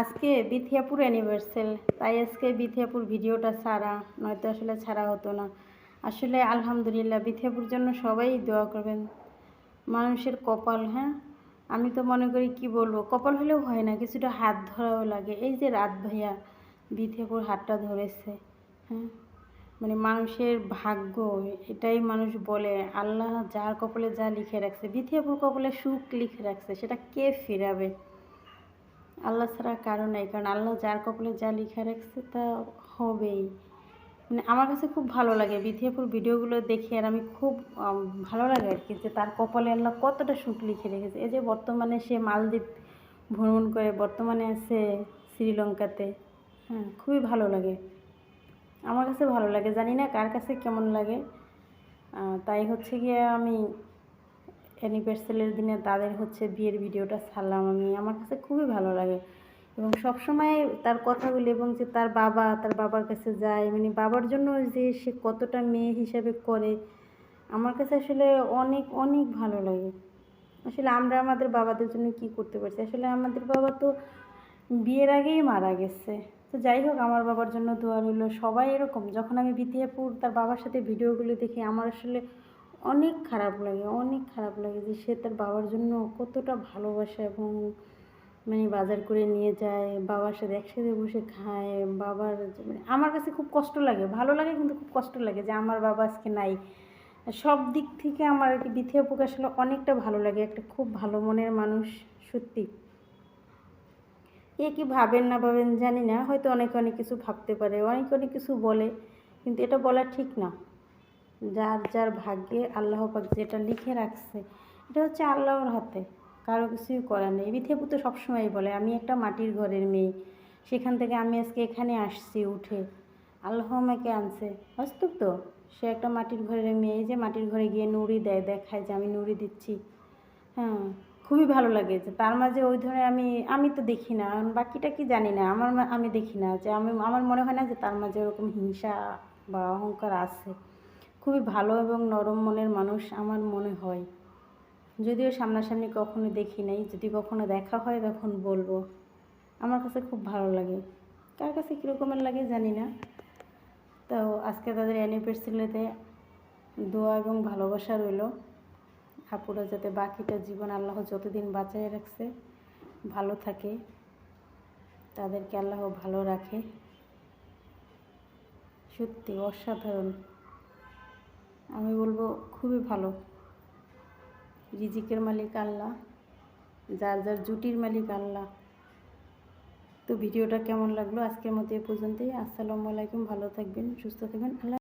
আজকে বিথিয়াপুর অ্যানিভার্সারি তাই আজকে বিথিয়াপুর ভিডিওটা ছাড়া, নয়তো আসলে ছাড়া হতো না। আসলে আলহামদুলিল্লাহ, বিথিয়াপুর জন্য সবাই দোয়া করবেন। মানুষের কপাল হ্যাঁ? আমি তো মনে করি, কি বলব, কপাল হলেও হয় না, কিছুটা হাত ধরাও লাগে। এই যে রাত ভাইয়া বিথিয়াপুর হাতটা ধরেছে হ্যাঁ? মানে মানুষের ভাগ্য, এটাই মানুষ বলে, আল্লাহ যার কপালে যা লিখে রাখছে, বিথিয়াপুর কপালে সুখ লিখে রাখছে, সেটা কে ফিরাবে? আল্লাহ ছাড়া কারণ নেই, কারণ আল্লাহ যার কপালে যা লিখে রাখছে তা হবেই। মানে আমার কাছে খুব ভালো লাগে বিথিয়াপুর ভিডিওগুলো দেখে, আর আমি খুব ভালো লাগে আর কি যে তার কপালে আল্লাহ কতটা সুখ লিখে রেখেছে। এই যে বর্তমানে সে মালদ্বীপ ভ্রমণ করে, বর্তমানে আছে শ্রীলঙ্কাতে হ্যাঁ খুবই ভালো লাগে। আমার কাছে ভালো লাগে, জানি না কার কাছে কেমন লাগে। তাই হচ্ছে গিয়ে আমি অ্যানিভার্সারির দিনে তাদের হচ্ছে বিয়ের ভিডিওটা ছাড়লাম আমি। আমার কাছে খুবই ভালো লাগে। এবং সবসময় তার কথাগুলি এবং যে তার বাবা, তার বাবার কাছে যায়। মানে বাবার জন্য যে সে কতটা মেয়ে হিসাবে করে, আমার কাছে আসলে অনেক অনেক ভালো লাগে। আসলে আমরা আমাদের বাবাদের জন্য কি করতে পারছি? আসলে আমাদের বাবা তো বিয়ের আগেই মারা গেছে। তো যাই হোক, আমার বাবার জন্য দোয়া রইল। সবাই এরকম। যখন আমি বিতিয়াপুর তার বাবার সাথে ভিডিওগুলো দেখি, আমার আসলে অনেক খারাপ লাগে, অনেক খারাপ লাগে যে সে তার বাবার জন্য কতটা ভালোবাসে এবং মানে বাজার করে নিয়ে যায়, বাবার সাথে একসাথে বসে খায়, বাবার মানে আমার কাছে খুব কষ্ট লাগে, ভালো লাগে কিন্তু খুব কষ্ট লাগে যে আমার বাবা আজকে নাই। সব দিক থেকে আমার আর কি দ্বিতীয় প্রকাশ আসলে অনেকটা ভালো লাগে, একটা খুব ভালো মনের মানুষ, সত্যি। এ কি ভাবেন না ভাবেন জানি না, হয়তো অনেকে অনেক কিছু ভাবতে পারে, অনেকে অনেক কিছু বলে, কিন্তু এটা বলা ঠিক না। যার যার ভাগ্যে আল্লাহ পাক যেটা লিখে রাখছে, এটা হচ্ছে আল্লাহর হাতে। কারও কিছুই করার নেই। বিথেপু তো সবসময় বলে, আমি একটা মাটির ঘরের মেয়ে। সেখান থেকে আমি আজকে এখানে আসছি উঠে। আল্লাহ আমাকে আনছে। বাস্তব তো, সে একটা মাটির ঘরের মেয়ে যে মাটির ঘরে গিয়ে নুড়ি দেয়, দেখায় যে আমি নুড়ি দিচ্ছি। হ্যাঁ খুবই ভালো লাগে যে তার মাঝে ওই ধরনের আমি আমি তো দেখি না। বাকিটা কি জানি না, আমার আমি দেখি না যে আমি, আমার মনে হয় না যে তার মাঝে ওরকম হিংসা বা অহংকার আছে। খুবই ভালো এবং নরম মনের মানুষ আমার মনে হয়। যদিও সামনাসামনি কখনো দেখি নাই, যদি কখনো দেখা হয় তখন বলব। আমার কাছে খুব ভালো লাগে। কার কাছে কীরকমের লাগে জানি না। তো আজকে তাদের অ্যানিভার্সারিতে দোয়া এবং ভালোবাসা রইল। আপুরা যাতে বাকিটা জীবন আল্লাহ যতদিন বাঁচায় রাখছে, ভালো থাকে। তাদেরকে আল্লাহ ভালো রাখে। সত্যি অসাধারণ। আমি বলব খুবই ভালো। রিজিকের মালিক আল্লাহ, যার যার জুটির মালিক আল্লাহ। তো ভিডিওটা কেমন লাগল আজকের মতো এ পর্যন্তই। আসসালামু আলাইকুম, ভালো থাকবেন, সুস্থ থাকবেন। আল্লাহ